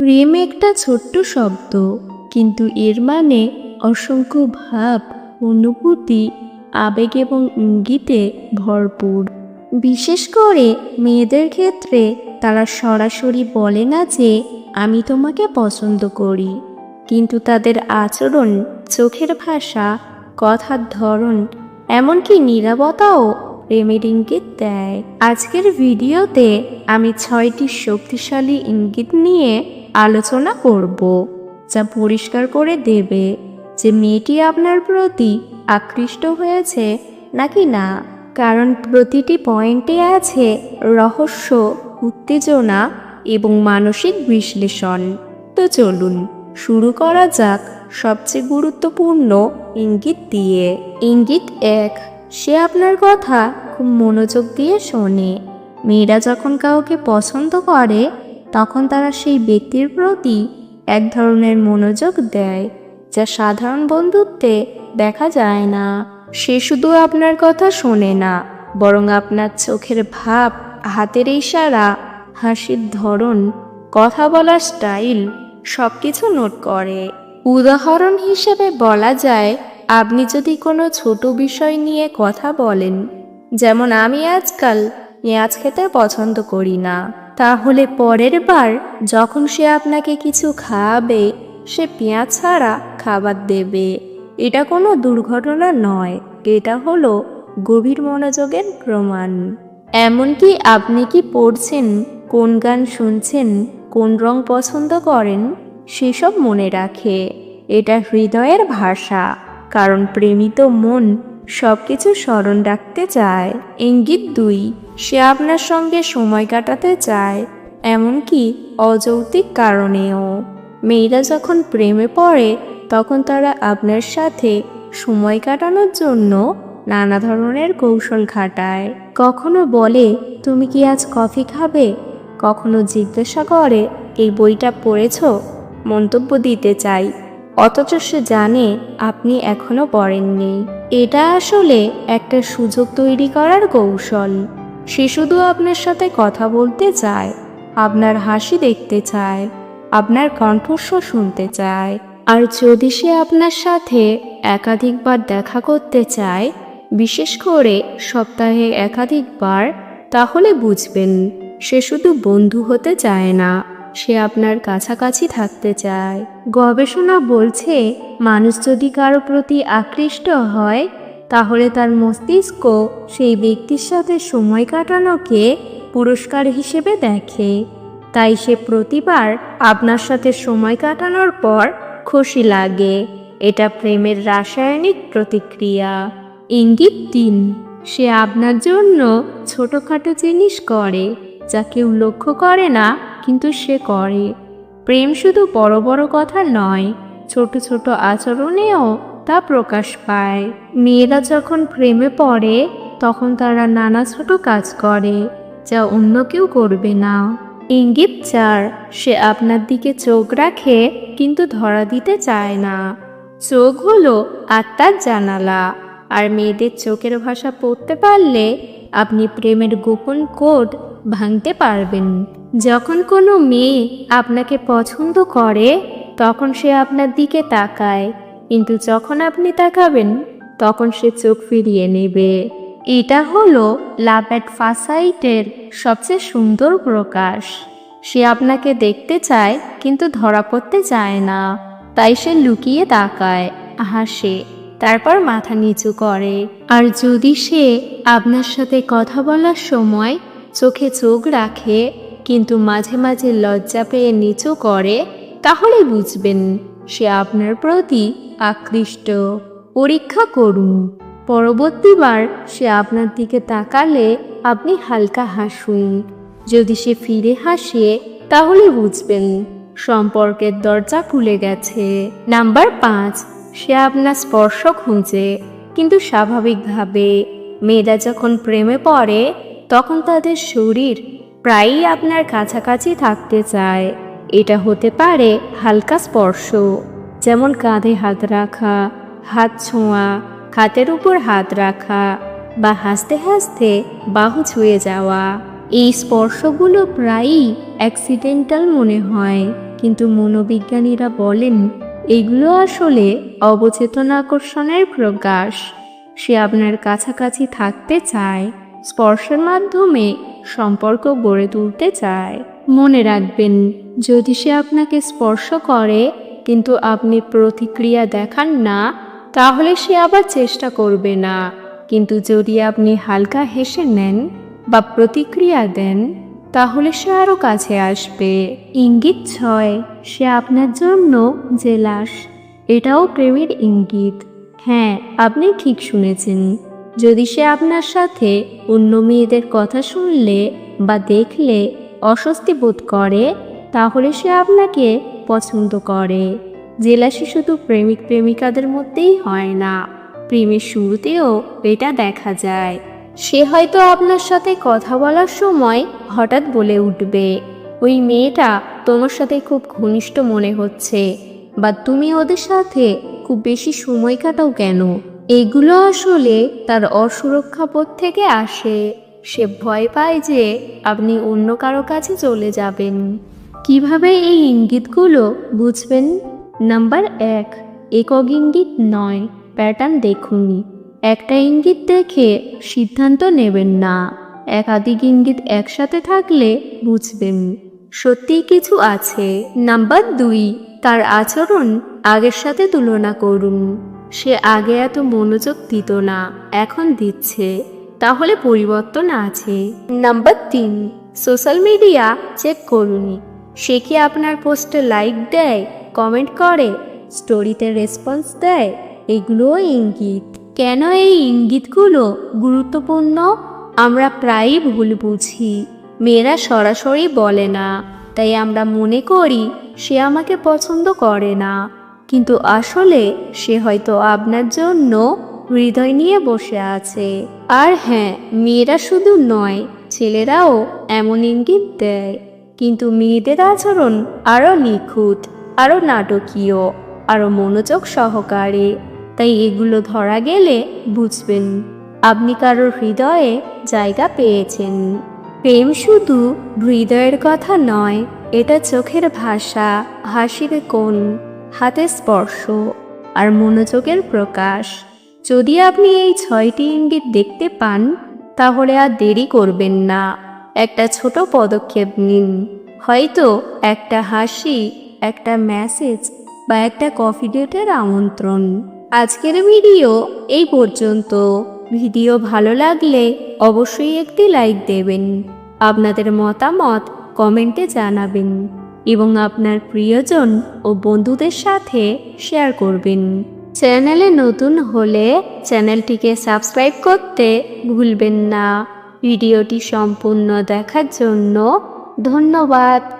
প্রেম একটা ছোট্ট শব্দ, কিন্তু এর মানে অসংখ্য ভাব, অনুভূতি, আবেগ এবং ইঙ্গিতে ভরপুর। বিশেষ করে মেয়েদের ক্ষেত্রে তারা সরাসরি বলে না যে, আমি তোমাকে পছন্দ করি। কিন্তু তাদের আচরণ, চোখের ভাষা, কথার ধরন, এমনকি নিরাপত্তাও প্রেমের ইঙ্গিত দেয়। আজকের ভিডিওতে আমি ছয়টি শক্তিশালী ইঙ্গিত নিয়ে আলোচনা করব, যা পরিষ্কার করে দেবে যে মেয়েটি আপনার প্রতি আকৃষ্ট হয়েছে নাকি না। কারণ প্রতিটি পয়েন্টে আছে রহস্য, উত্তেজনা এবং মানসিক বিশ্লেষণ। তো চলুন শুরু করা যাক সবচেয়ে গুরুত্বপূর্ণ ইঙ্গিত দিয়ে। ইঙ্গিত এক সে আপনার কথা খুব মনোযোগ দিয়ে শোনে। মেয়েরা যখন কাউকে পছন্দ করে, তখন তারা সেই ব্যক্তির প্রতি এক ধরনের মনোযোগ দেয়, যা সাধারণ বন্ধুত্বে দেখা যায় না। সে শুধু আপনার কথা শোনে না, বরং আপনার চোখের ভাব, হাতের ইশারা, হাসির ধরন, কথা বলার স্টাইল সব কিছু নোট করে। উদাহরণ হিসেবে বলা যায় আপনি যদি কোনো ছোট বিষয় নিয়ে কথা বলেন, যেমন আমি আজকাল পেঁয়াজ খেতে পছন্দ করি না, তাহলে পরের বার যখন সে আপনাকে কিছু খাওয়াবে সে পেঁয়াজ ছাড়া খাবার দেবে। এটা কোনো দুর্ঘটনা নয়, এটা হলো গভীর মনোযোগের প্রমাণ। এমনকি আপনি কি পড়ছেন, কোন গান শুনছেন, কোন রং পছন্দ করেন, সেসব মনে রাখে। এটা হৃদয়ের ভাষা। কারণ প্রেমিত মন সব কিছু স্মরণ রাখতে চায়। ইঙ্গিত দুই, সে আপনার সঙ্গে সময় কাটাতে চায়, এমনকি অযৌক্তিক কারণেও। মেয়েরা যখন প্রেমে পড়ে, তখন তারা আপনার সাথে সময় কাটানোর জন্য নানা ধরনের কৌশল খাটায়। কখনো বলে, তুমি কি আজ কফি খাবে? কখনো জিজ্ঞাসা করে, এই বইটা পড়েছ? মন্তব্য দিতে চাই। অথচ সে জানে আপনি এখনও পড়েননি। এটা আসলে একটা সুযোগ তৈরি করার কৌশল। সে শুধু আপনার সাথে কথা বলতে চায়, আপনার হাসি দেখতে চায়, আপনার কণ্ঠস্বর শুনতে চায়। আর যদি সে আপনার সাথে একাধিকবার দেখা করতে চায়, বিশেষ করে সপ্তাহে একাধিকবার, তাহলে বুঝবেন, সে শুধু বন্ধু হতে চায় না। সে আপনার কাছাকাছি থাকতে চায়। গবেষণা বলছে, মানুষ যদি কারও প্রতি আকৃষ্ট হয়, তাহলে তার মস্তিষ্ক সেই ব্যক্তির সাথে সময় কাটানোকে পুরস্কার হিসেবে দেখে। তাই সে প্রতিবার আপনার সাথে সময় কাটানোর পর খুশি লাগে। এটা প্রেমের রাসায়নিক প্রতিক্রিয়া। ইঙ্গিত তিন, সে আপনার জন্য ছোটোখাটো জিনিস করে, যা কেউ লক্ষ্য করে না কিন্তু সে করে। প্রেম শুধু বড় বড় কথা নয়, ছোট ছোট আচরণেও তা প্রকাশ পায়। মেয়েরা যখন প্রেমে পড়ে, তখন তারা নানা ছোট কাজ করে, যা অন্য কেউ করবে না। ইঙ্গিত চার, সে আপনার দিকে চোখ রাখে, কিন্তু ধরা দিতে চায় না। চোখ হলো আত্মার জানালা, আর মেয়েদের চোখের ভাষা পড়তে পারলে আপনি প্রেমের গোপন কোড ভাঙতে পারবেন। যখন কোনো মেয়ে আপনাকে পছন্দ করে, তখন সে আপনার দিকে তাকায়। কিন্তু যখন আপনি তাকাবেন, তখন সে চোখ ফিরিয়ে নেবে। এটা হলো লাভ অ্যাট ফাসাইটের সবচেয়ে সুন্দর প্রকাশ। সে আপনাকে দেখতে চায়, কিন্তু ধরা পড়তে চায় না। তাই সে লুকিয়ে তাকায়। হাসে তারপর মাথা নিচু করে। আর যদি সে আপনার সাথে কথা বলার সময় চোখে চোখ রাখে কিন্তু মাঝে মাঝে লজ্জা পেয়ে নিচু করে, তাহলে বুঝবেন সে আপনার প্রতি আকৃষ্ট। পরীক্ষা করুন। পরবর্তীবার সে আপনার দিকে তাকালে আপনি হালকা হাসুন। যদি সে ফিরে হাসে, তাহলে বুঝবেন সম্পর্কের দরজা খুলে গেছে। নাম্বার পাঁচ, সে আপনার স্পর্শ খুঁজে, কিন্তু স্বাভাবিকভাবে। মেয়েরা যখন প্রেমে পড়ে, তখন তাদের শরীর প্রায়ই আপনার কাছাকাছি থাকতে চায়। এটা হতে পারে হালকা স্পর্শ, যেমন কাঁধে হাত রাখা, হাত ছোঁয়া হাতের উপর হাত রাখা, বা হাসতে হাসতে বাহু ছুঁয়ে যাওয়া। এই স্পর্শগুলো প্রায়ই অ্যাক্সিডেন্টাল মনে হয়, কিন্তু মনোবিজ্ঞানীরা বলেন, এগুলো আসলে অবচেতন আকর্ষণের প্রকাশ। সে আপনার কাছাকাছি থাকতে চায়, স্পর্শের মাধ্যমে সম্পর্ক গড়ে তুলতে চায়। মনে রাখবেন, যদি সে আপনাকে স্পর্শ করে, কিন্তু আপনি প্রতিক্রিয়া দেখান না, তাহলে সে আবার চেষ্টা করবে না। কিন্তু যদি আপনি হালকা হেসে নেন বা প্রতিক্রিয়া দেন, তাহলে সে আরও কাছে আসবে। ইঙ্গিত ছয়, সে আপনার জন্য জেলাস। এটাও প্রেমের ইঙ্গিত। হ্যাঁ আপনি ঠিক শুনেছেন। যদি সে আপনার সাথে অন্য মেয়েদের কথা শুনলে বা দেখলে অস্বস্তি বোধ করে, তাহলে সে আপনাকে পছন্দ করে। জেলাসি শুধু প্রেমিক প্রেমিকাদের মধ্যেই হয় না। প্রেমের শুরুতেও এটা দেখা যায়। সে হয়তো আপনার সাথে কথা বলার সময় হঠাৎ বলে উঠবে, ওই মেয়েটা তোমার সাথে খুব ঘনিষ্ঠ মনে হচ্ছে, বা তুমি ওদের সাথে খুব বেশি সময় কাটাও কেন? এগুলো আসলে তার অসুরক্ষাবোধ থেকে আসে। সে ভয় পায় যে আপনি অন্য কারও কাছে চলে যাবেন। কীভাবে এই ইঙ্গিতগুলো বুঝবেন? নাম্বার এক, একক ইঙ্গিত নয়, প্যাটার্ন দেখুন। একটা ইঙ্গিত দেখে সিদ্ধান্ত নেবেন না। একাধিক ইঙ্গিত একসাথে থাকলে বুঝবেন। সত্যিই কিছু আছে। নাম্বার দুই, তার আচরণ আগের সাথে তুলনা করুন। সে আগে এত মনোযোগ দিত না, এখন দিচ্ছে। তাহলে পরিবর্তন আছে। নাম্বার তিন, সোশ্যাল মিডিয়া চেক করুন। সে কি আপনার পোস্টে লাইক দেয়, কমেন্ট করে, স্টোরিতে রেসপন্স দেয়? এগুলোও ইঙ্গিত। কেন এই ইঙ্গিতগুলো গুরুত্বপূর্ণ? আমরা প্রায়ই ভুল বুঝি। মেয়েরা সরাসরি বলে না। তাই আমরা মনে করি, সে আমাকে পছন্দ করে না। কিন্তু আসলে সে হয়তো আপনার জন্য হৃদয় নিয়ে বসে আছে। আর হ্যাঁ মেয়েরা শুধু নয়, ছেলেরাও এমন ইঙ্গিত দেয়। কিন্তু মেয়েদের আচরণ আরও নিখুঁত আরও নাটকীয় আরও মনোযোগ সহকারে। তাই এগুলো ধরা গেলে বুঝবেন, আপনি কারোর হৃদয়ে জায়গা পেয়েছেন। প্রেম শুধু হৃদয়ের কথা নয়, এটা চোখের ভাষা, হাসির কোণ। হাতের স্পর্শ আর মনোযোগের প্রকাশ। যদি আপনি এই ছয়টি ইঙ্গিত দেখতে পান, তাহলে আর দেরি করবেন না। একটা ছোট পদক্ষেপ নিন। হয়তো একটা হাসি, একটা মেসেজ বা একটা কফি ডেটের আমন্ত্রণ। আজকের ভিডিও এই পর্যন্ত। ভিডিও ভালো লাগলে অবশ্যই একটি লাইক দেবেন। আপনাদের মতামত কমেন্টে জানাবেন। এবং আপনার প্রিয়জন ও বন্ধুদের সাথে শেয়ার করবেন। চ্যানেলে নতুন হলে চ্যানেলটিকে সাবস্ক্রাইব করতে ভুলবেন না। ভিডিওটি সম্পূর্ণ দেখার জন্য ধন্যবাদ।